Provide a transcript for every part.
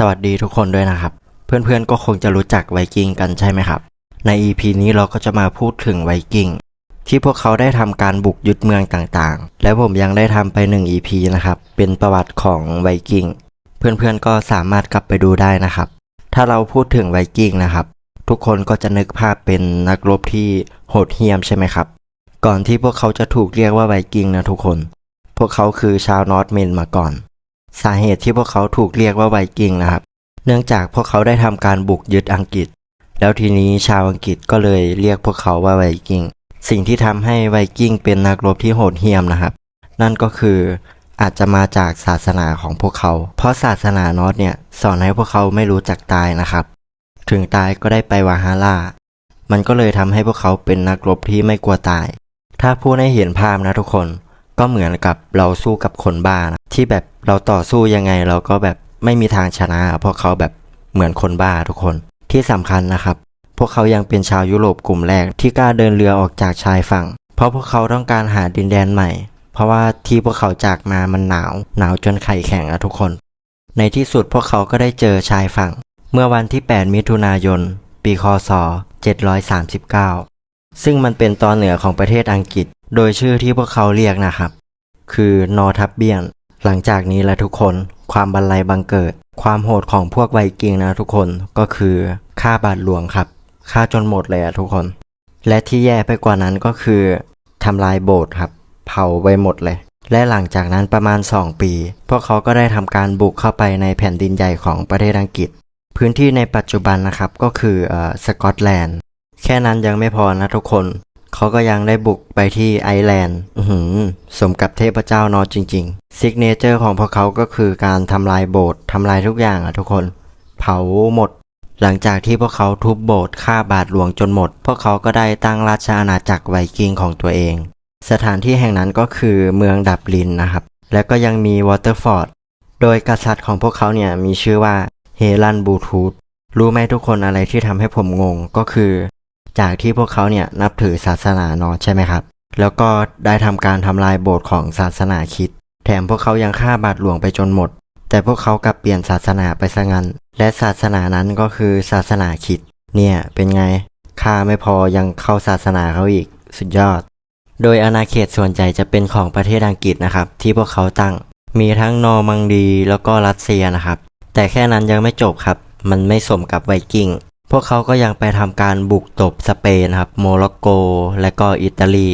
สวัสดีทุกคนด้วยนะครับ เพื่อนๆก็คงจะรู้จักไวกิ้งกันใช่ไหมครับ ใน EP นี้เราก็จะมาพูดถึงไวกิ้งที่พวกเขาได้ทำการบุกยึดเมืองต่างๆ และผมยังได้ทำไป 1 EP นะครับ เป็นประวัติของไวกิ้งเพื่อนๆก็สามารถกลับไปดูได้นะครับ ถ้าเราพูดถึงไวกิ้งนะครับ ทุกคนก็จะนึกภาพเป็นนักรบที่โหดเหี้ยมใช่ไหมครับ ก่อนที่พวกเขาจะถูกเรียกว่าไวกิ้งนะทุกคน พวกเขาคือชาวนอร์ทเมนมาก่อน สาเหตุที่พวกเขาถูกเรียกว่าไวกิ้งนะครับ เนื่องจากพวกเขาได้ทำการบุกยึดอังกฤษ แล้วทีนี้ชาวอังกฤษก็เลยเรียกพวกเขาว่าไวกิ้ง สิ่งที่ทำให้ไวกิ้งเป็นนักรบที่โหดเหี้ยมนะครับ นั่นก็คืออาจจะมาจากศาสนาของพวกเขา เพราะศาสนานอร์ทเนี่ยสอนให้พวกเขาไม่รู้จักตายนะครับ ถึงตายก็ได้ไปวาฮาร่า มันก็เลยทำให้พวกเขาเป็นนักรบที่ไม่กลัวตาย ถ้าพูดให้เห็นภาพนะทุกคน ก็เหมือนกับเราสู้กับคนบ้านะ ที่แบบเราต่อสู้ยังไงเราก็แบบไม่มีทางชนะ เพราะเขาแบบเหมือนคนบ้าทุกคนที่สำคัญนะครับ พวกเขายังเป็นชาวยุโรปกลุ่มแรกที่กล้าเดินเรือออกจากชายฝั่ง เพราะพวกเขาต้องการหาดินแดนใหม่ เพราะว่าที่พวกเขาจากมามันหนาว หนาวจนไข่แข็งอะทุกคน ในที่สุดพวกเขาก็ได้เจอชายฝั่ง เมื่อวันที่ 8 มิถุนายน ปีคศ 739 ซึ่งมันเป็นตอนเหนือของประเทศอังกฤษ โดยชื่อที่พวกเขาเรียกนะครับ คือนอทับเบียน หลังจากนี้แหละทุกคน ความบันไลบังเกิด ความโหดของพวกไวกิงนะทุกคนก็คือฆ่าบาทหลวงครับฆ่าจนหมดเลยอะทุกคน และที่แย่ไปกว่านั้นก็คือทำลายโบสถ์ครับ เผาไว้หมดเลย และหลังจากนั้นประมาณ 2 ปี พวกเขาก็ได้ทำการบุกเข้าไปในแผ่นดินใหญ่ของประเทศอังกฤษ พื้นที่ในปัจจุบันนะครับก็คืออสกอตแลนด์แค่นั้นยังไม่พอนะทุกคน เขาก็ยังได้บุกไปที่ไอแลนด์สมกับเทพเจ้านอจริงๆซิกเนเจอร์ของพวกเขาก็คือการทำลายโบสถ์ทำลายทุกอย่างอะทุกคน เผาหมด หลังจากที่พวกเขาทุบโบสถ์ฆ่าบาทหลวงจนหมด พวกเขาก็ได้ตั้งราชอาณาจักรไวกิ้งของตัวเอง สถานที่แห่งนั้นก็คือเมืองดับลินนะครับ และก็ยังมีวอเตอร์ฟอร์ดโดยกษัตริย์ของพวกเขาเนี่ยมีชื่อว่าเฮลันบูทูธรู้ไหมทุกคนอะไรที่ทำให้ผมงงก็คือ จากที่พวกเขาเนี่ยนับถือศาสนานอใช่ไหมครับ แล้วก็ได้ทำการทำลายโบสถ์ของศาสนาคิด แถมพวกเขายังฆ่าบาทหลวงไปจนหมด แต่พวกเขากลับเปลี่ยนศาสนาไปซะงั้น และศาสนานั้นก็คือศาสนาคิด เนี่ยเป็นไงฆ่าไม่พอยังเข้าศาสนาเขาอีก สุดยอด โดยอาณาเขตส่วนใหญ่จะเป็นของประเทศอังกฤษนะครับ ที่พวกเขาตั้ง มีทั้งนอร์มังดีแล้วก็รัสเซียนะครับ แต่แค่นั้นยังไม่จบครับ มันไม่สมกับไวกิ้ง พวกเขาก็ยังไปทำการบุกตบสเปนครับโมร็อกโก และก็อิตาลี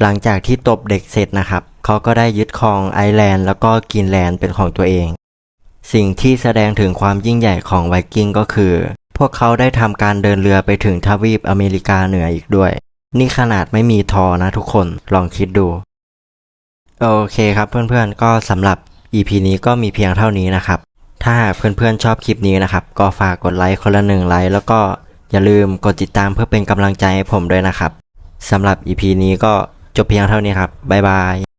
หลังจากที่ตบเด็กเสร็จนะครับ เขาก็ได้ยึดครองไอร์แลนด์แล้วก็กรีนแลนด์เป็นของตัวเอง สิ่งที่แสดงถึงความยิ่งใหญ่ของไวกิ้งก็คือ พวกเขาได้ทำการเดินเรือไปถึงทวีปอเมริกาเหนืออีกด้วย นี่ขนาดไม่มีทอนะทุกคนลองคิดดู โอเคครับเพื่อนๆก็สำหรับ EP นี้ก็มีเพียงเท่านี้นะครับ ถ้าเพื่อนๆชอบคลิปนี้นะครับ ก็ฝากกดไลค์คนละหนึ่งไลค์แล้วก็อย่าลืมกดติดตามเพื่อเป็นกำลังใจให้ผมด้วยนะครับสำหรับ EP นี้ก็จบเพียงเท่านี้ครับบ๊ายบาย